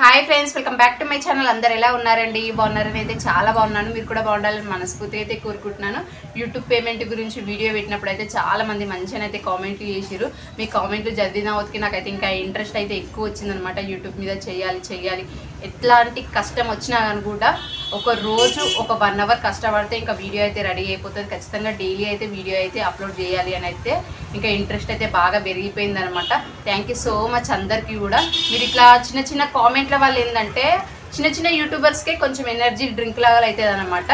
Hi friends welcome back to my channel. అందరు ఎలా ఉన్నారండి? బాగున్నారని అయితే చాలా బాగున్నాను. మీరు కూడా బాగుండాలని మనస్ఫూర్తిగా అయితే కోరుకుంటున్నాను. యూట్యూబ్ పేమెంట్ గురించి వీడియో పెట్టినప్పుడు అయితే చాలా మంది మంచిగా అయితే కామెంట్లు చేసిరు మీ కామెంట్లు చదివిన వతికి నాకైతే ఇంకా ఇంట్రెస్ట్ అయితే ఎక్కువ వచ్చిందనమాట యూట్యూబ్ మీద చేయాలి చేయాలి. ఎట్లాంటి కష్టం వచ్చినా కానీ కూడా ఒక రోజు ఒక వన్ అవర్ కష్టపడితే ఇంకా వీడియో అయితే రెడీ అయిపోతుంది. ఖచ్చితంగా డైలీ అయితే వీడియో అయితే అప్లోడ్ చేయాలి అని అయితే ఇంకా ఇంట్రెస్ట్ అయితే బాగా పెరిగిపోయింది అనమాట థ్యాంక్ యూ సో మచ్ అందరికీ కూడా. మీరు ఇట్లా చిన్న చిన్న కామెంట్ల వల్ల ఏంటంటే చిన్న చిన్న యూట్యూబర్స్కే కొంచెం ఎనర్జీ డ్రింక్ లాగా అవుతుంది అనమాట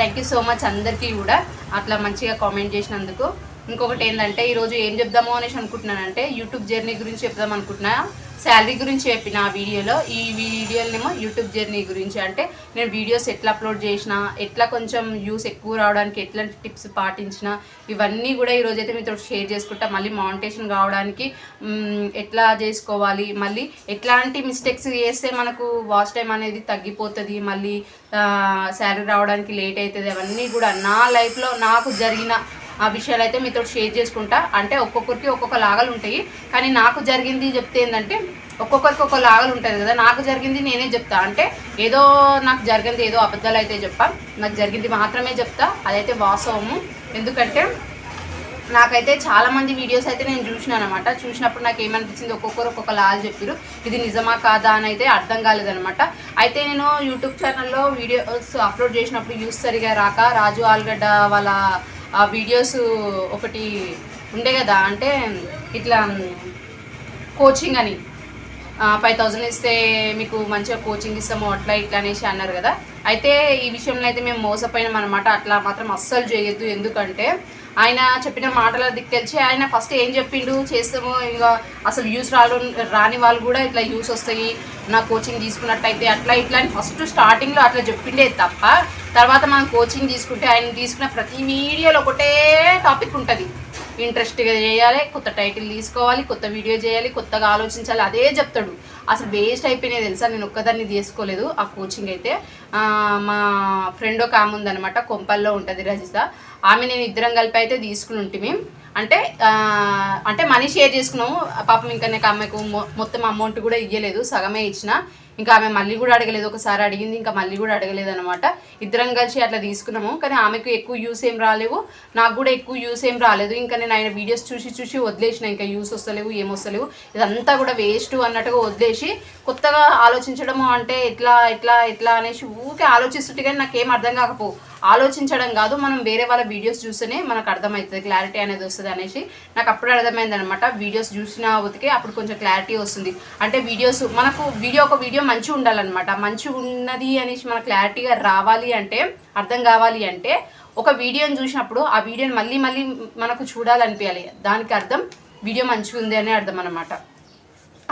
థ్యాంక్ యూ సో మచ్ అందరికీ కూడా. అట్లా మంచిగా కామెంట్ చేసినందుకు. ఇంకొకటి ఏంటంటే ఈరోజు ఏం చెప్దామో అనేసి అనుకుంటున్నానంటే యూట్యూబ్ జర్నీ గురించి చెప్దాం అనుకుంటున్నా. శాలరీ గురించి చెప్పిన ఆ వీడియోలో ఈ వీడియోనేమో యూట్యూబ్ జర్నీ గురించి. అంటే నేను వీడియోస్ ఎట్లా అప్లోడ్ చేసిన ఎట్లా కొంచెం వ్యూస్ ఎక్కువ రావడానికి ఎట్లాంటి టిప్స్ పాటించిన ఇవన్నీ కూడా ఈరోజు అయితే మీతో షేర్ చేసుకుంటా. మళ్ళీ మౌంటేషన్ కావడానికి ఎట్లా చేసుకోవాలి మళ్ళీ ఎట్లాంటి మిస్టేక్స్ చేస్తే మనకు వాచ్ టైం అనేది తగ్గిపోతుంది మళ్ళీ శాలరీ రావడానికి లేట్ అవుతుంది అవన్నీ కూడా నా లైఫ్లో నాకు జరిగిన ఆ విషయాలు అయితే మీతో షేర్ చేసుకుంటా. అంటే ఒక్కొక్కరికి ఒక్కొక్క లాగలు ఉంటాయి. కానీ నాకు జరిగింది చెప్తే ఏంటంటే ఒక్కొక్కరికి ఒక్కొక్క లాగలు ఉంటుంది కదా. నాకు జరిగింది నేనే చెప్తా. అంటే ఏదో నాకు జరిగింది ఏదో అబద్ధాలు అయితే చెప్పా నాకు జరిగింది మాత్రమే చెప్తా. అదైతే వాస్తవము. ఎందుకంటే నాకైతే చాలామంది వీడియోస్ అయితే నేను చూసినాను అనమాట చూసినప్పుడు నాకు ఏమనిపించింది? ఒక్కొక్కరు ఒక్కొక్క లాల్ చెప్పారు ఇది నిజమా కాదా అని అయితే అర్థం కాలేదనమాట అయితే నేను యూట్యూబ్ ఛానల్లో వీడియోస్ అప్లోడ్ చేసినప్పుడు యూస్ సరిగా రాక రాజు ఆల్గడ్డ వాళ్ళ ఆ వీడియోస్ ఒకటి ఉండే కదా అంటే ఇట్లా కోచింగ్ అని. ఫైవ్ థౌజండ్ ఇస్తే మీకు మంచిగా కోచింగ్ ఇస్తాము అట్లా ఇట్లా అనేసి అన్నారు కదా. అయితే ఈ విషయంలో అయితే మేము మోసపోయినాం అనమాట అట్లా మాత్రం అస్సలు చేయొద్దు. ఎందుకంటే ఆయన చెప్పిన మాటల దిక్కెళ్ళి ఆయన ఫస్ట్ ఏం చెప్పిండు? చేస్తాము ఇక అసలు యూస్ రాడు రాని వాళ్ళు కూడా ఇట్లా యూస్ వస్తాయి. నా కోచింగ్ తీసుకున్నట్టయితే అట్లా ఇట్లా అని ఫస్ట్ స్టార్టింగ్లో అట్లా చెప్పిండే తప్ప తర్వాత మనం కోచింగ్ తీసుకుంటే ఆయన తీసుకున్న ప్రతి వీడియోలో ఒకటే టాపిక్ ఉంటుంది. ఇంట్రెస్ట్గా చేయాలి కొత్త టైటిల్ తీసుకోవాలి కొత్త వీడియో చేయాలి కొత్తగా ఆలోచించాలి అదే చెప్తాడు. అసలు వేస్ట్ అయిపోయినాయి తెలుసా? నేను ఒక్కదాన్ని తీసుకోలేదు. ఆ కోచింగ్ అయితే మా ఫ్రెండ్ ఒక ఆమె ఉందనమాట కొంపల్లో ఉంటుంది రజిత. ఆమె నేను ఇద్దరం కలిపి అయితే తీసుకుని ఉంటే అంటే అంటే మనీ షేర్ చేసుకున్నాము. పాపం ఇంకా నాకు ఆమెకు మొ- మొత్తం అమౌంట్ కూడా ఇవ్వలేదు సగమే ఇచ్చిన. ఇంకా ఆమె మళ్ళీ కూడా అడగలేదు. ఒకసారి అడిగింది ఇంకా మళ్ళీ కూడా అడగలేదు అనమాట ఇద్దరం కలిసి అట్లా తీసుకున్నాము. కానీ ఆమెకు ఎక్కువ యూస్ ఏం రాలేవు. నాకు కూడా ఎక్కువ యూస్ ఏం రాలేదు. ఇంకా నేను ఆయన వీడియోస్ చూసి చూసి వదిలేసిన. ఇంకా యూస్ వస్తలేవు ఏం వస్తలేవు. ఇదంతా కూడా వేస్ట్ అన్నట్టుగా వదిలేసి కొత్తగా ఆలోచించడము అంటే ఎట్లా ఎట్లా ఎట్లా అనేసి ఊకే ఆలోచిస్తుంటే కానీ నాకేం అర్థం కాకపో ఆలోచించడం కాదు మనం వేరే వాళ్ళ వీడియోస్ చూస్తేనే మనకు అర్థమవుతుంది క్లారిటీ అనేది వస్తుంది అనేసి. నాకు అప్పుడు అర్థమైంది అనమాట వీడియోస్ చూసిన ఉతికే అప్పుడు కొంచెం క్లారిటీ వస్తుంది. అంటే వీడియోస్ మనకు వీడియో ఒక వీడియో మంచిగా ఉండాలన్నమాట. మంచిగా ఉన్నది అనేసి మనకు క్లారిటీగా రావాలి అంటే అర్థం కావాలి అంటే ఒక వీడియోని చూసినప్పుడు ఆ వీడియోని మళ్ళీ మళ్ళీ మనకు చూడాలనిపించాలి. దానికి అర్థం వీడియో మంచిగా ఉంది అనే అర్థం అనమాట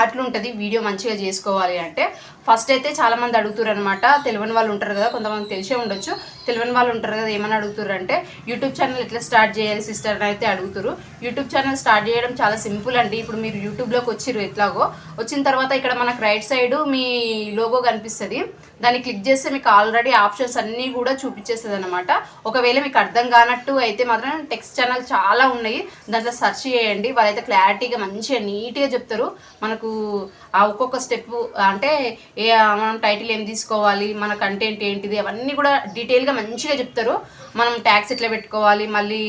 అట్లుంటుంది వీడియో మంచిగా చేసుకోవాలి అంటే ఫస్ట్ అయితే చాలా మంది అడుగుతారు అనమాట తెలియని వాళ్ళు ఉంటారు కదా కొంతమంది తెలిసే ఉండొచ్చు. తెలియని వాళ్ళు ఉంటారు కదా ఏమని అడుగుతారు అంటే యూట్యూబ్ ఛానల్ ఎట్లా స్టార్ట్ చేయాలి సిస్టర్ అని అయితే అడుగుతారు. యూట్యూబ్ ఛానల్ స్టార్ట్ చేయడం చాలా సింపుల్ అండి. ఇప్పుడు మీరు యూట్యూబ్లోకి వచ్చిర్రు ఎట్లాగో. వచ్చిన తర్వాత ఇక్కడ మనకు రైట్ సైడ్ మీ లోగో కనిపిస్తుంది. దాన్ని క్లిక్ చేస్తే మీకు ఆల్రెడీ ఆప్షన్స్ అన్నీ కూడా చూపించేస్తుంది అనమాట ఒకవేళ మీకు అర్థం కానట్టు అయితే మాత్రం టెక్స్ట్ ఛానల్ చాలా ఉన్నాయి. దాంట్లో సెర్చ్ చేయండి. వాళ్ళైతే క్లారిటీగా మంచిగా నీట్గా చెప్తారు. మనకు ఆ ఒక్కొక్క స్టెప్ అంటే ఏ మనం టైటిల్ ఏం తీసుకోవాలి మన కంటెంట్ ఏంటిది అవన్నీ కూడా డీటెయిల్గా మంచిగా చెప్తారు. మనం ట్యాక్స్ ఎట్లా పెట్టుకోవాలి మళ్ళీ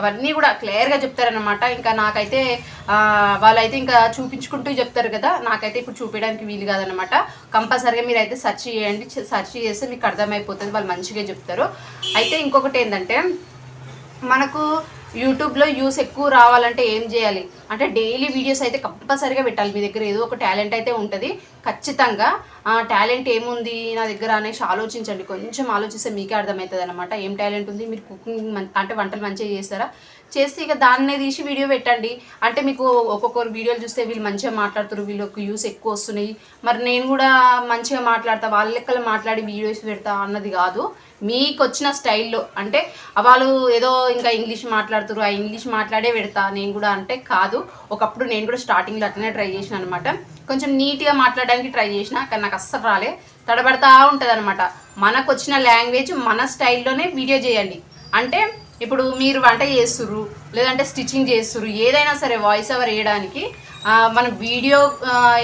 అవన్నీ కూడా క్లియర్గా చెప్తారనమాట ఇంకా నాకైతే వాళ్ళైతే ఇంకా చూపించుకుంటూ చెప్తారు కదా నాకైతే ఇప్పుడు చూపించడానికి వీలు కాదనమాట కంపల్సరీగా మీరు అయితే సెర్చ్ చేయండి సెర్చ్ చేస్తే మీకు అర్థమైపోతుంది వాళ్ళు మంచిగా చెప్తారు. అయితే ఇంకొకటి ఏంటంటే మనకు యూట్యూబ్లో యూస్ ఎక్కువ రావాలంటే ఏం చేయాలి? అంటే డైలీ వీడియోస్ అయితే కంపల్సరీగా పెట్టాలి మీ దగ్గర. ఏదో ఒక టాలెంట్ అయితే ఉంటుంది. ఖచ్చితంగా ఆ టాలెంట్ ఏముంది నా దగ్గర అనేసి ఆలోచించండి. కొంచెం ఆలోచిస్తే మీకే అర్థమవుతుంది అనమాట ఏం టాలెంట్ ఉంది? మీరు కుకింగ్ అంటే వంటలు మంచిగా చేస్తారా? చేస్తే ఇక దాన్నే తీసి వీడియో పెట్టండి. అంటే మీకు ఒక్కొక్కరు వీడియోలు చూస్తే వీళ్ళు మంచిగా మాట్లాడుతారు వీళ్ళకి యూస్ ఎక్కువ వస్తున్నాయి. మరి నేను కూడా మంచిగా మాట్లాడతా వాళ్ళ లెక్కలు మాట్లాడి వీడియోస్ పెడతా అన్నది కాదు. మీకు వచ్చిన స్టైల్లో అంటే వాళ్ళు ఏదో ఇంకా ఇంగ్లీష్ మాట్లాడుతారు ఆ ఇంగ్లీష్ మాట్లాడే పెడతా నేను కూడా అంటే కాదు. ఒకప్పుడు నేను కూడా స్టార్టింగ్లో అట్లనే ట్రై చేసిన అనమాట కొంచెం నీట్గా మాట్లాడడానికి ట్రై చేసిన కానీ నాకు అస్సలు రాలే. తడబడతా ఉంటుంది అనమాట మనకు వచ్చిన లాంగ్వేజ్ మన స్టైల్లోనే వీడియో చేయండి. అంటే ఇప్పుడు మీరు వంట చేస్తుర్రు లేదంటే స్టిచ్చింగ్ చేస్తుర్రు ఏదైనా సరే వాయిస్ ఓవర్ వేయడానికి మన వీడియో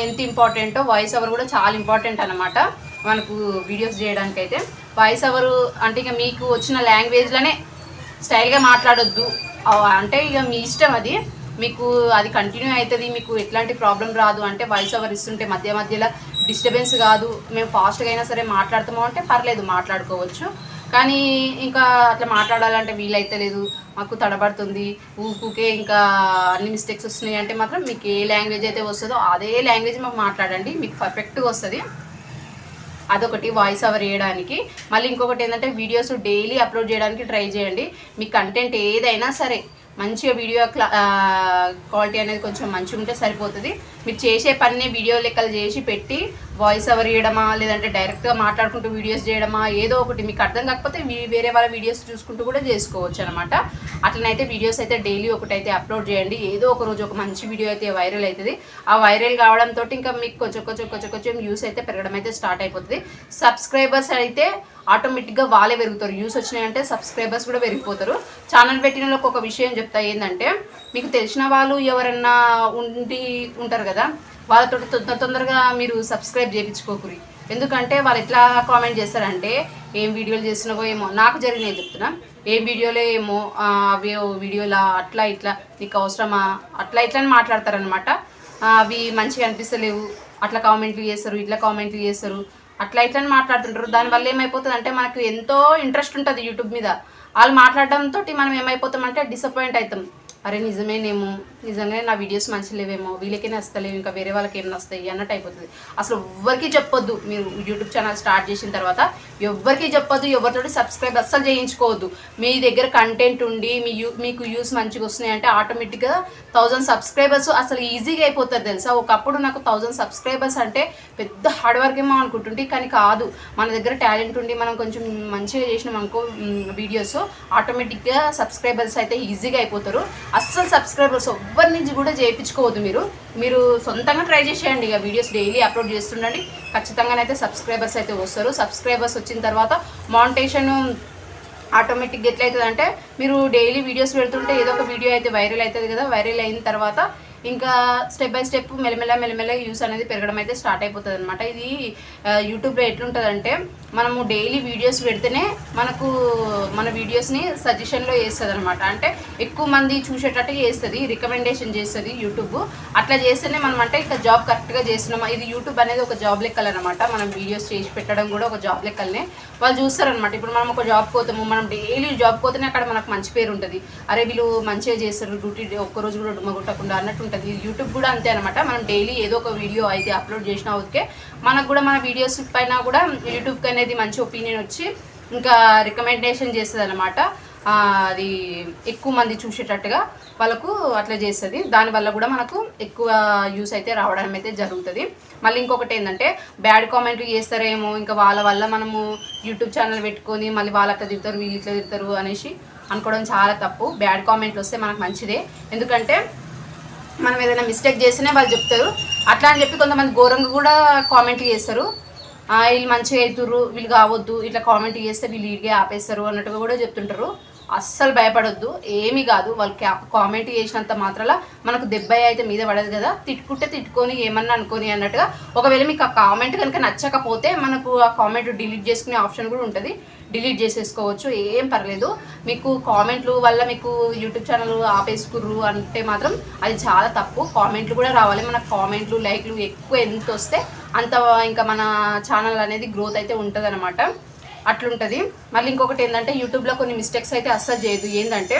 ఎంత ఇంపార్టెంటో వాయిస్ ఓవర్ కూడా చాలా ఇంపార్టెంట్ అనమాట మనకు వీడియోస్ చేయడానికి అయితే వాయిస్ ఓవర్ అంటే ఇక మీకు వచ్చిన లాంగ్వేజ్లోనే స్టైల్గా మాట్లాడొద్దు. అంటే ఇక మీ ఇష్టం అది. మీకు అది కంటిన్యూ అవుతుంది మీకు ఎట్లాంటి ప్రాబ్లం రాదు. అంటే వాయిస్ ఓవర్ ఇస్తుంటే మధ్య మధ్యలో డిస్టర్బెన్స్ కాదు. మేము ఫాస్ట్గా అయినా సరే మాట్లాడతాము అంటే పర్లేదు మాట్లాడుకోవచ్చు. కానీ ఇంకా అట్లా మాట్లాడాలంటే వీలైతే లేదు. మాకు తడబడుతుంది. ఊకుకే ఇంకా అన్ని మిస్టేక్స్ వస్తున్నాయి అంటే మాత్రం మీకు ఏ లాంగ్వేజ్ అయితే వస్తుందో అదే లాంగ్వేజ్ మాకు మాట్లాడండి. మీకు పర్ఫెక్ట్గా వస్తుంది. అదొకటి వాయిస్ ఓవర్ చేయడానికి మళ్ళీ ఇంకొకటి ఏంటంటే వీడియోస్ డైలీ అప్లోడ్ చేయడానికి ట్రై చేయండి. మీ కంటెంట్ ఏదైనా సరే మంచిగా వీడియో క్లా క్వాలిటీ అనేది కొంచెం మంచిగా ఉంటే సరిపోతుంది. మీరు చేసే పని వీడియో లెక్కలు చేసి పెట్టి వాయిస్ ఓవర్ ఇవ్వడమా లేదంటే డైరెక్ట్గా మాట్లాడుకుంటూ వీడియోస్ చేయడమా ఏదో ఒకటి మీకు అర్థం కాకపోతే వేరే వాళ్ళ వీడియోస్ చూసుకుంటూ కూడా చేసుకోవచ్చు అనమాట అట్లనైతే వీడియోస్ అయితే డైలీ ఒకటైతే అప్లోడ్ చేయండి. ఏదో ఒక రోజు ఒక మంచి వీడియో అయితే వైరల్ అవుతుంది ఆ వైరల్ కావడంతో ఇంకా మీకు కొంచెం కొంచెం కొంచెం కొంచెం యూస్ అయితే పెరగడం అయితే స్టార్ట్ అయిపోతుంది. సబ్స్క్రైబర్స్ అయితే ఆటోమేటిక్గా వాళ్ళే పెరుగుతారు. యూస్ వచ్చినాయంటే సబ్స్క్రైబర్స్ కూడా పెరిగిపోతారు. ఛానల్ పెట్టిన ఒక విషయం చెప్తా ఏంటంటే మీకు తెలిసిన వాళ్ళు ఎవరన్నా ఉండి ఉంటారు కదా వాళ్ళతో తొందర తొందరగా మీరు సబ్స్క్రైబ్ చేయించుకోకూరి. ఎందుకంటే వాళ్ళు ఎట్లా కామెంట్ చేస్తారంటే ఏం వీడియోలు చేస్తున్నావో ఏమో నాకు జరిగినాయి చెప్తున్నా. ఏం వీడియోలో ఏమో అవి వీడియోలా అట్లా ఇట్లా నీకు అవసరమా? అట్లా ఇట్లా అని మాట్లాడతారనమాట అవి మంచిగా అనిపిస్తలేవు. అట్లా కామెంట్లు చేస్తారు ఇట్లా కామెంట్లు చేస్తారు. అట్లా ఇట్లా అని మాట్లాడుతుంటారు. దానివల్ల ఏమైపోతుంది అంటే మనకు ఎంతో ఇంట్రెస్ట్ ఉంటుంది యూట్యూబ్ మీద. వాళ్ళు మాట్లాడడంతో మనం ఏమైపోతాం అంటే డిసప్పాయింట్ అవుతాం. అరే నిజమేనేమో నిజంగానే నా వీడియోస్ మంచి లేవేమో. వీళ్ళకే నచ్చలేవు ఇంకా వేరే వాళ్ళకి ఏం నస్తాయి అన్నట్టు అయిపోతుంది. అసలు ఎవ్వరికీ చెప్పొద్దు. మీరు యూట్యూబ్ ఛానల్ స్టార్ట్ చేసిన తర్వాత ఎవ్వరికీ చెప్పొద్దు. ఎవరితోటి సబ్స్క్రైబ్ అస్సలు చేయించుకోవద్దు. మీ దగ్గర కంటెంట్ ఉండి మీ యూ మీకు యూస్ మంచిగా వస్తున్నాయి అంటే ఆటోమేటిక్గా థౌజండ్ సబ్స్క్రైబర్స్ అసలు ఈజీగా అయిపోతారు తెలుసా? ఒకప్పుడు నాకు థౌజండ్ సబ్స్క్రైబర్స్ అంటే పెద్ద హార్డ్ వర్క్ ఏమో అనుకుంటుంటే కానీ కాదు. మన దగ్గర టాలెంట్ ఉండి మనం కొంచెం మంచిగా చేసినాం అనుకో వీడియోస్ ఆటోమేటిక్గా సబ్స్క్రైబర్స్ అయితే ఈజీగా అయిపోతారు. అస్సలు సబ్స్క్రైబర్స్ ఎవ్వరి నుంచి కూడా చేయించుకోవద్దు మీరు. మీరు సొంతంగా ట్రై చేసేయండి ఇక వీడియోస్ డైలీ అప్లోడ్ చేస్తుండండి. ఖచ్చితంగానైతే సబ్స్క్రైబర్స్ అయితే వస్తారు. సబ్స్క్రైబర్స్ వచ్చిన తర్వాత మానిటేషన్ ఆటోమేటిక్గా ఎట్లయితుంది అంటే మీరు డైలీ వీడియోస్ పెడుతుంటే ఏదో ఒక వీడియో అయితే వైరల్ అవుతుంది కదా వైరల్ అయిన తర్వాత ఇంకా స్టెప్ బై స్టెప్ మెల్లమెల్ల మెల్లమెల్ల యూస్ అనేది పెరగడం అయితే స్టార్ట్ అయిపోతుంది అనమాట ఇది యూట్యూబ్లో ఎట్లుంటుందంటే మనము డైలీ వీడియోస్ పెడితేనే మనకు మన వీడియోస్ని సజెషన్లో వేస్తుంది అనమాట అంటే ఎక్కువ మంది చూసేటట్టు చేస్తుంది రికమెండేషన్ చేస్తుంది యూట్యూబ్ అట్లా చేస్తేనే మనం అంటే ఇక జాబ్ కరెక్ట్గా చేస్తున్నాం. ఇది యూట్యూబ్ అనేది ఒక జాబ్ లెక్కలనమాట మనం వీడియోస్ చేసి పెట్టడం కూడా ఒక జాబ్ లెక్కలనే. వాళ్ళు చూస్తారనమాట ఇప్పుడు మనం ఒక జాబ్ పోతాము మనం డైలీ జాబ్ పోతేనే అక్కడ మనకు మంచి పేరు ఉంటుంది. అరే వీళ్ళు మంచిగా చేస్తారు డ్యూటీ ఒక్కరోజు కూడా డుమ్మగొట్టకుండా అన్నట్టు ఉంటుంది. యూట్యూబ్ కూడా అంతే అనమాట మనం డైలీ ఏదో ఒక వీడియో అయితే అప్లోడ్ చేసినా ఓకే. మనకు కూడా మన వీడియోస్ పైన కూడా యూట్యూబ్కి అనేది మంచి ఒపీనియన్ వచ్చి ఇంకా రికమెండేషన్ చేస్తుంది అనమాట అది ఎక్కువ మంది చూసేటట్టుగా వాళ్ళకు అట్లా చేస్తుంది. దానివల్ల కూడా మనకు ఎక్కువ యూస్ అయితే రావడం అయితే జరుగుతుంది. మళ్ళీ ఇంకొకటి ఏంటంటే బ్యాడ్ కామెంట్లు చేస్తారేమో ఇంకా వాళ్ళ వల్ల మనము యూట్యూబ్ ఛానల్ పెట్టుకొని మళ్ళీ వాళ్ళు అట్లా తిడతారు వీళ్ళు ఇట్లా తిడతారు అనేసి అనుకోవడం చాలా తప్పు. బ్యాడ్ కామెంట్లు వస్తే మనకు మంచిదే. ఎందుకంటే మనం ఏదైనా మిస్టేక్ చేస్తేనే వాళ్ళు చెప్తారు. అట్లా అని చెప్పి కొంతమంది ఘోరంగా కూడా కామెంట్లు చేస్తారు. వీళ్ళు మంచిగా అవుతుర్రు వీళ్ళు కావద్దు ఇట్లా కామెంట్ చేస్తే వీళ్ళు ఇడిగే ఆపేస్తారు అన్నట్టుగా కూడా చెప్తుంటారు. అస్సలు భయపడొద్దు ఏమీ కాదు. వాళ్ళు కామెంట్ చేసినంత మాత్రాల మనకు దెబ్బ అయితే మీద పడదు కదా. తిట్టుకుంటే తిట్టుకొని ఏమన్నా అనుకొని అన్నట్టుగా. ఒకవేళ మీకు ఆ కామెంట్ కనుక నచ్చకపోతే మనకు ఆ కామెంట్ డిలీట్ చేసుకునే ఆప్షన్ కూడా ఉంటుంది. డిలీట్ చేసేసుకోవచ్చు ఏం పర్లేదు. మీకు కామెంట్లు వల్ల మీకు యూట్యూబ్ ఛానల్ ఆపేసుకుర్రు అంటే మాత్రం అది చాలా తప్పు. కామెంట్లు కూడా రావాలి. మన కామెంట్లు లైక్లు ఎక్కువ ఎంత వస్తే అంత ఇంకా మన ఛానల్ అనేది గ్రోత్ అయితే ఉంటుంది అట్లుంటుంది. మళ్ళీ ఇంకొకటి ఏంటంటే యూట్యూబ్లో కొన్ని మిస్టేక్స్ అయితే అస్సలు చేయదు. ఏంటంటే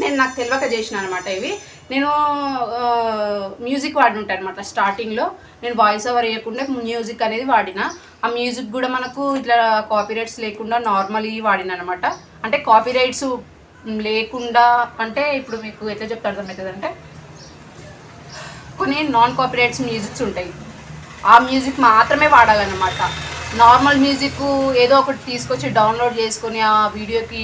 నేను నాకు తెలియక చేసిన అనమాట ఇవి. నేను మ్యూజిక్ వాడినుంటాను అనమాట స్టార్టింగ్లో నేను వాయిస్ ఓవర్ వేయకుండా మ్యూజిక్ అనేది వాడిన. ఆ మ్యూజిక్ కూడా మనకు ఇట్లా కాపీరైట్స్ లేకుండా నార్మలీ వాడిన అనమాట అంటే కాపీరైట్స్ లేకుండా అంటే ఇప్పుడు మీకు ఎట్లా చెప్తే అర్థమవుతుంది అంటే కొన్ని నాన్ కాపీరైట్స్ మ్యూజిక్స్ ఉంటాయి. ఆ మ్యూజిక్ మాత్రమే వాడాలన్నమాట. నార్మల్ మ్యూజిక్ ఏదో ఒకటి తీసుకొచ్చి డౌన్లోడ్ చేసుకొని ఆ వీడియోకి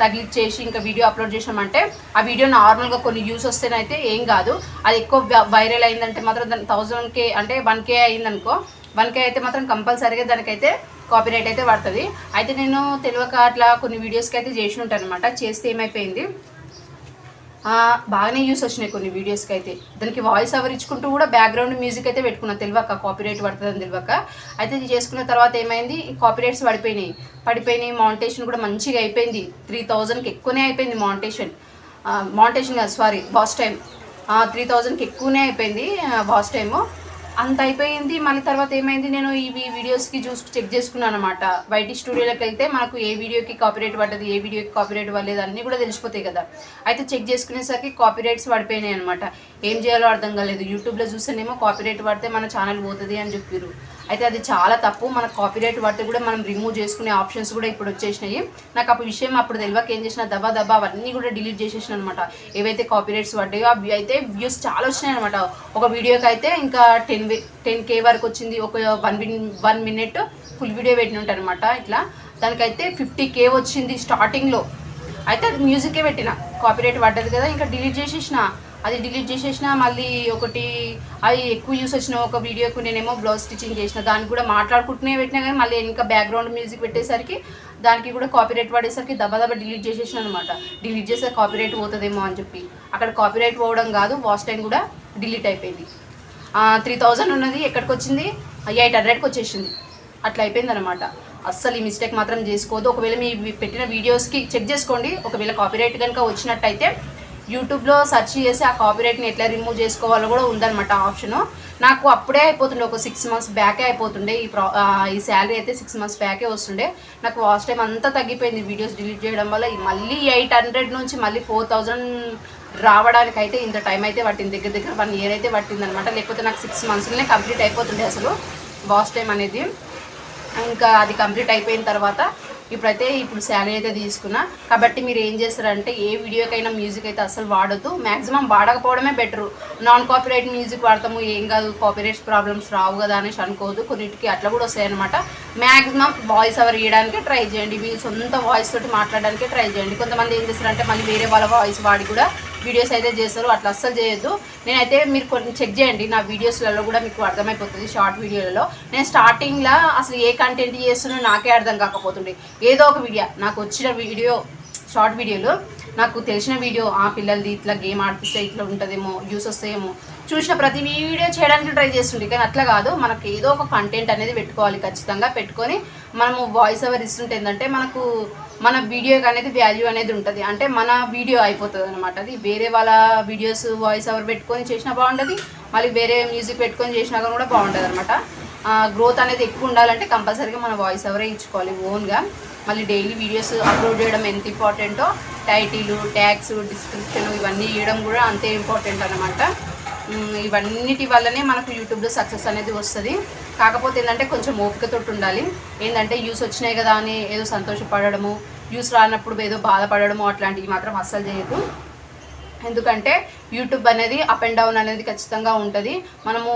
తగిలిచ్చేసి ఇంకా వీడియో అప్లోడ్ చేసామంటే ఆ వీడియో నార్మల్గా కొన్ని వ్యూస్ వస్తేనైతే ఏం కాదు. అది ఎక్కువ వైరల్ అయిందంటే మాత్రం దాని థౌజండ్ కే అంటే వన్ కే అయిందనుకో వన్ కే అయితే మాత్రం కంపల్సరీగా దానికైతే కాపీరైట్ అయితే పడుతుంది. అయితే నేను తెలియక అట్లా కొన్ని వీడియోస్కి అయితే చేసి ఉంటాను అనమాట చేస్తే ఏమైపోయింది? బాగానే యూస్ వచ్చినాయి కొన్ని వీడియోస్కి అయితే. దానికి వాయిస్ అవర్ ఇచ్చుకుంటూ కూడా బ్యాక్గ్రౌండ్ మ్యూజిక్ అయితే పెట్టుకున్నాను తెలియక కాపీరైట్ పడుతుందని తెలియక. అయితే ఇది చేసుకున్న తర్వాత ఏమైంది? కాపీరైట్స్ పడిపోయినాయి. పడిపోయినాయి మౌంటేషన్ కూడా మంచిగా అయిపోయింది. త్రీ థౌజండ్కి ఎక్కువనే అయిపోయింది మౌంటేషన్ మౌంటేషన్ కాదు సారీ బాస్ టైం త్రీ థౌజండ్కి ఎక్కువనే అయిపోయింది బాస్ టైము అంత అయిపోయింది. మళ్ళీ తర్వాత ఏమైంది? నేను ఇవి వీడియోస్కి చూసి చెక్ చేసుకున్నాను అనమాట వైటీ స్టూడియోలోకి వెళ్తే మనకు ఏ వీడియోకి కాపీరైట్ పడ్డది ఏ వీడియోకి కాపీరైట్ పడలేదు అన్నీ కూడా తెలిసిపోతాయి కదా. అయితే చెక్ చేసుకునేసరికి కాపీరైట్స్ పడిపోయినాయి అనమాట ఏం చేయాలో అర్థం కాలేదు. యూట్యూబ్లో చూస్తేనేమో కాపీరైట్ పడితే మన ఛానల్ పోతుంది అని చెప్పారు అయితే అది చాలా తప్పు. మన కాపీరైట్ వాటి కూడా మనం రిమూవ్ చేసుకునే ఆప్షన్స్ కూడా ఇప్పుడు వచ్చేసినాయి. నాకు అప్పుడు విషయం అప్పుడు తెలియక ఏం చేసిన దబా దబా అవన్నీ కూడా డిలీట్ చేసేసిన అనమాట ఏవైతే కాపీరైట్స్ పడ్డాయో అవి అయితే వ్యూస్ చాలా వచ్చినాయి అనమాట ఒక వీడియోకి అయితే ఇంకా టెన్ టెన్ కే వరకు వచ్చింది. ఒక one one minute full video పెట్టిన ఉంటారు అనమాట ఇట్లా. దానికైతే ఫిఫ్టీ కే వచ్చింది స్టార్టింగ్లో అయితే అది మ్యూజికే పెట్టిన. కాపీరైట్ పడ్డది కదా ఇంకా డిలీట్ చేసేసిన. అది డిలీట్ చేసేసిన మళ్ళీ ఒకటి అది ఎక్కువ యూస్ వచ్చిన ఒక వీడియోకు నేనేమో బ్లౌజ్ స్టిచ్చింగ్ చేసిన. దానికి కూడా మాట్లాడుకుంటూనే పెట్టినా కానీ మళ్ళీ ఇంకా బ్యాక్గ్రౌండ్ మ్యూజిక్ పెట్టేసరికి దానికి కూడా కాపీరైట్ పడేసరికి దబా దబా డిలీట్ చేసేసిన అనమాట డిలీట్ చేస్తే కాపీరైట్ పోతుందేమో అని చెప్పి. అక్కడ కాపీరైట్ పోవడం కాదు వాచ్ టైం కూడా డిలీట్ అయిపోయింది. త్రీ థౌజండ్ ఉన్నది ఎక్కడికి వచ్చింది ఎయిట్ హండ్రెడ్కి వచ్చేసింది. అట్లా అయిపోయింది అనమాట అస్సలు ఈ మిస్టేక్ మాత్రం చేసుకోవద్దు. ఒకవేళ మీ పెట్టిన వీడియోస్కి చెక్ చేసుకోండి. ఒకవేళ కాపీరైట్ కనుక వచ్చినట్టయితే యూట్యూబ్లో సెర్చ్ చేసి ఆ కాపీరైట్ని ఎట్లా రిమూవ్ చేసుకోవాలో కూడా ఉందన్నమాట ఆప్షను నాకు అప్పుడే అయిపోతుండే ఒక సిక్స్ మంత్స్ బ్యాకే అయిపోతుండే. ఈ ప్రా ఈ శాలరీ అయితే సిక్స్ మంత్స్ బ్యాకే వస్తుండే. నాకు వాచ్ టైం అంతా తగ్గిపోయింది వీడియోస్ డిలీట్ చేయడం వల్ల. ఈ మళ్ళీ ఎయిట్ హండ్రెడ్ నుంచి మళ్ళీ ఫోర్ థౌజండ్ రావడానికి అయితే ఇంత టైం అయితే పట్టింది. దగ్గర దగ్గర వన్ ఇయర్ అయితే పట్టింది అనమాట లేకపోతే నాకు సిక్స్ మంత్స్లోనే కంప్లీట్ అయిపోతుండే అసలు వాచ్ టైం అనేది. ఇంకా అది కంప్లీట్ అయిపోయిన తర్వాత ఇప్పుడైతే ఇప్పుడు శాలరీ అయితే తీసుకున్నా. కాబట్టి మీరు ఏం చేస్తారంటే ఏ వీడియోకైనా మ్యూజిక్ అయితే అసలు వాడద్దు. మ్యాక్సిమం వాడకపోవడమే బెటరు నాన్ కాపీరైట్ మ్యూజిక్ వాడతాము. ఏం కాదు కాపీరైట్స్ ప్రాబ్లమ్స్ రావు కదా అనేసి అనుకోవద్దు. కొన్నిటికి అట్లా కూడా వస్తాయి అనమాట మ్యాక్సిమం వాయిస్ ఓవర్ ఇవ్వడానికి ట్రై చేయండి. మీ సొంత వాయిస్ తోటి మాట్లాడడానికి ట్రై చేయండి. కొంతమంది ఏం చేస్తారంటే మళ్ళీ వేరే వాళ్ళ వాయిస్ వాడి కూడా వీడియోస్ అయితే చేస్తారు. అట్లా అస్సలు చేయొద్దు. నేనైతే మీరు కొన్ని చెక్ చేయండి. నా వీడియోస్లలో కూడా మీకు అర్థమైపోతుంది షార్ట్ వీడియోలలో. నేను స్టార్టింగ్లో అసలు ఏ కంటెంట్ చేస్తున్నా నాకే అర్థం కాకపోతుండే. ఏదో ఒక వీడియో నాకు వచ్చిన వీడియో షార్ట్ వీడియోలో నాకు తెలిసిన వీడియో ఆ పిల్లలది ఇట్లా గేమ్ ఆడిపిస్తే ఇట్లా ఉంటుందేమో యూస్ వస్తాయేమో చూసిన ప్రతి వీడియో చేయడానికి ట్రై చేస్తుండే కానీ అట్లా కాదు. మనకి ఏదో ఒక కంటెంట్ అనేది పెట్టుకోవాలి ఖచ్చితంగా. పెట్టుకొని మనము వాయిస్ ఓవర్ ఇస్తుంటే ఏంటంటే మనకు మన వీడియోకి అనేది వాల్యూ అనేది ఉంటుంది. అంటే మన వీడియో అయిపోతుంది అనమాట అది వేరే వాళ్ళ వీడియోస్ వాయిస్ ఓవర్ పెట్టుకొని చేసినా బాగుంటుంది. మళ్ళీ వేరే మ్యూజిక్ పెట్టుకొని చేసినా కూడా బాగుంటుంది అనమాట గ్రోత్ అనేది ఎక్కువ ఉండాలంటే కంపల్సరీగా మన వాయిస్ ఓవరే ఇచ్చుకోవాలి ఓన్గా. మళ్ళీ డైలీ వీడియోస్ అప్లోడ్ చేయడం ఎంత ఇంపార్టెంటో టైటిల్ ట్యాగ్స్ డిస్క్రిప్షన్ ఇవన్నీ ఇవ్వడం కూడా అంతే ఇంపార్టెంట్ అనమాట ఇవన్నిటి వల్లనే మనకు యూట్యూబ్లో సక్సెస్ అనేది వస్తుంది. కాకపోతే ఏంటంటే కొంచెం ఓపికతో ఉండాలి. ఏంటంటే యూస్ వచ్చినాయి కదా అని ఏదో సంతోషపడడము యూస్ రానప్పుడు ఏదో బాధపడడము అట్లాంటివి మాత్రం అస్సలు చేయదు ఎందుకంటే యూట్యూబ్ అనేది అప్ అండ్ డౌన్ అనేది ఖచ్చితంగా ఉంటుంది. మనము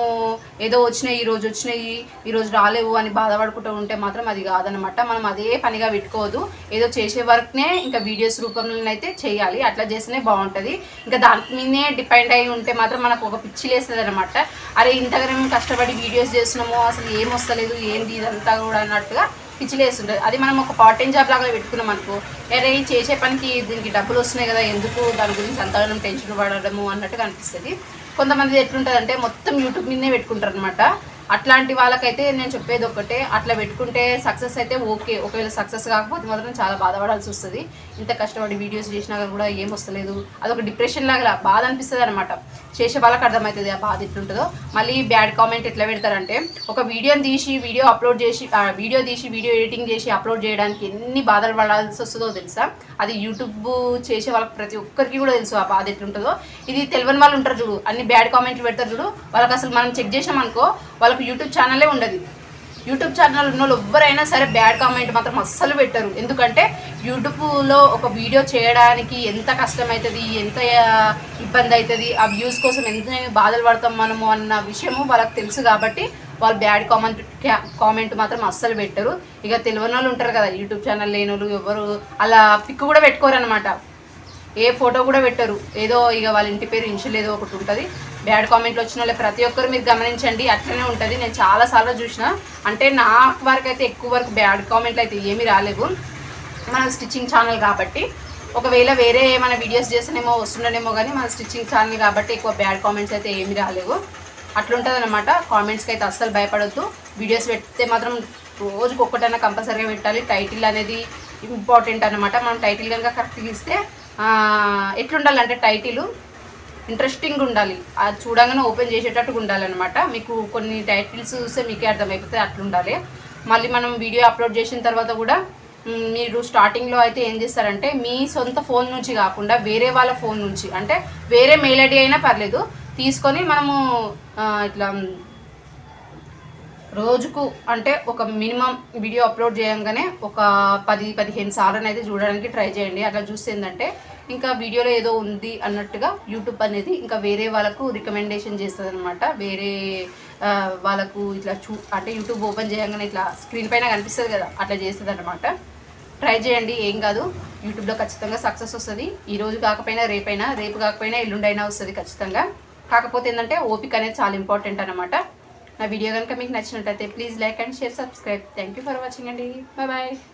ఏదో వచ్చినాయి ఈరోజు వచ్చినాయి ఈరోజు రాలేవు అని బాధపడుకుంటూ ఉంటే మాత్రం అది కాదనమాట మనం అదే పనిగా పెట్టుకోవద్దు. ఏదో చేసే వర్క్నే ఇంకా వీడియోస్ రూపంలోనైతే చేయాలి. అట్లా చేస్తేనే బాగుంటుంది. ఇంకా దాని మీదనే డిపెండ్ అయి ఉంటే మాత్రం మనకు ఒక పిచ్చి లేస్తుంది అనమాట అరే ఇంతగా మేము కష్టపడి వీడియోస్ చేస్తున్నాము అసలు ఏం వస్తలేదు ఏంటి ఇదంతా కూడా అన్నట్టుగా పిచ్చిలేస్తుంటుంది అది మనం ఒక పార్ట్ టైం జాబ్ లాగా పెట్టుకున్నాం అనుకో అరే చేసే పనికి దీనికి డబ్బులు వస్తున్నాయి కదా ఎందుకు దాని గురించి అంతగానం టెన్షన్ పడడము అన్నట్టుగా అనిపిస్తుంది. కొంతమంది ఎట్లుంటుంది అంటే మొత్తం యూట్యూబ్ మీదనే పెట్టుకుంటారు అనమాట అట్లాంటి వాళ్ళకైతే నేను చెప్పేది ఒకటే అట్లా పెట్టుకుంటే సక్సెస్ అయితే ఓకే ఒకవేళ సక్సెస్ కాకపోతే మాత్రం చాలా బాధపడాల్సి వస్తుంది. ఇంత కష్టపడి వీడియోస్ చేసినా కూడా ఏం వస్తలేదు. అదొక డిప్రెషన్ లాగా బాధ అనిపిస్తుంది అనమాట చేసే వాళ్ళకి అర్థమవుతుంది ఆ బాధ ఎట్లుంటుందో. మళ్ళీ బ్యాడ్ కామెంట్ ఎట్లా పెడతారంటే ఒక వీడియోని తీసి వీడియో అప్లోడ్ చేసి వీడియో తీసి వీడియో ఎడిటింగ్ చేసి అప్లోడ్ చేయడానికి ఎన్ని బాధలు పడాల్సి వస్తుందో తెలుసా? అది యూట్యూబ్ చేసే వాళ్ళకి ప్రతి ఒక్కరికి కూడా తెలుసు ఆ బాధ ఎట్లుంటుందో. ఇది తెలియని వాళ్ళు ఉంటారు చూడు. అన్ని బ్యాడ్ కామెంట్లు పెడతారు చూడు. వాళ్ళకి అసలు మనం చెక్ చేసాం అనుకో వాళ్ళకి యూట్యూబ్ ఛానలే ఉండదు. యూట్యూబ్ ఛానల్ ఉన్న వాళ్ళు ఎవరైనా సరే బ్యాడ్ కామెంట్ మాత్రం అస్సలు పెట్టరు. ఎందుకంటే యూట్యూబ్లో ఒక వీడియో చేయడానికి ఎంత కష్టమవుతుంది ఎంత ఇబ్బంది అవుతుంది ఆ వ్యూస్ కోసం ఎంత బాధలు పడతాం మనము అన్న విషయము వాళ్ళకి తెలుసు కాబట్టి వాళ్ళు బ్యాడ్ కామెంట్ కామెంట్ మాత్రం అస్సలు పెట్టరు. ఇక తెలియని వాళ్ళు ఉంటారు కదా యూట్యూబ్ ఛానల్ లేని వాళ్ళు ఎవరు అలా పిక్ కూడా పెట్టుకోరు అనమాట ఏ ఫోటో కూడా పెట్టరు. ఏదో ఇక వాళ్ళ ఇంటి పేరు ఇన్షియల్ ఏదో ఒకటి ఉంటుంది. బ్యాడ్ కామెంట్లు వచ్చిన వాళ్ళు ప్రతి ఒక్కరు మీరు గమనించండి అట్లనే ఉంటుంది. నేను చాలాసార్లు చూసిన అంటే నా వరకు అయితే ఎక్కువ వరకు బ్యాడ్ కామెంట్లు అయితే ఏమీ రాలేవు. మన స్టిచ్చింగ్ ఛానల్ కాబట్టి. ఒకవేళ వేరే ఏమైనా వీడియోస్ చేస్తేనేమో వస్తుండనేమో కానీ మన స్టిచ్చింగ్ ఛానల్ కాబట్టి ఎక్కువ బ్యాడ్ కామెంట్స్ అయితే ఏమీ రాలేవు. అట్లుంటుంది అనమాట కామెంట్స్కి అయితే అస్సలు భయపడొద్దు. వీడియోస్ పెడితే మాత్రం రోజుకి ఒక్కటైనా కంపల్సరీగా పెట్టాలి. టైటిల్ అనేది ఇంపార్టెంట్ అనమాట మనం టైటిల్ కనుక కరెక్ట్గా ఇస్తే ఎట్లుండాలంటే టైటిల్ ఇంట్రెస్టింగ్ ఉండాలి. అది చూడంగానే ఓపెన్ చేసేటట్టుగా ఉండాలన్నమాట. మీకు కొన్ని టైటిల్స్ చూస్తే మీకే అర్థమైపోతే అట్లుండాలి. మళ్ళీ మనం వీడియో అప్లోడ్ చేసిన తర్వాత కూడా మీరు స్టార్టింగ్లో అయితే ఏం చేస్తారంటే మీ సొంత ఫోన్ నుంచి కాకుండా వేరే వాళ్ళ ఫోన్ నుంచి అంటే వేరే మెయిల్ ఐడి అయినా పర్లేదు తీసుకొని మనము ఇట్లా రోజుకు అంటే ఒక మినిమం వీడియో అప్లోడ్ చేయంగానే ఒక పది పదిహేను సార్లు అయితే చూడడానికి ట్రై చేయండి. అట్లా చూస్తే ఏంటంటే ఇంకా వీడియోలో ఏదో ఉంది అన్నట్టుగా యూట్యూబ్ అనేది ఇంకా వేరే వాళ్ళకు రికమెండేషన్ చేస్తుంది అనమాట వేరే వాళ్ళకు ఇట్లా చూ అంటే యూట్యూబ్ ఓపెన్ చేయగానే ఇట్లా స్క్రీన్ పైన కనిపిస్తుంది కదా అట్లా చేస్తుంది అనమాట ట్రై చేయండి ఏం కాదు. యూట్యూబ్లో ఖచ్చితంగా సక్సెస్ వస్తుంది. ఈ రోజు కాకపోయినా రేపైనా రేపు కాకపోయినా ఎల్లుండైనా వస్తుంది ఖచ్చితంగా. కాకపోతే ఏంటంటే ఓపిక అనేది చాలా ఇంపార్టెంట్ అనమాట నా వీడియో కనుక మీకు నచ్చినట్టయితే please like and share subscribe thank you for watching అండి. Bye bye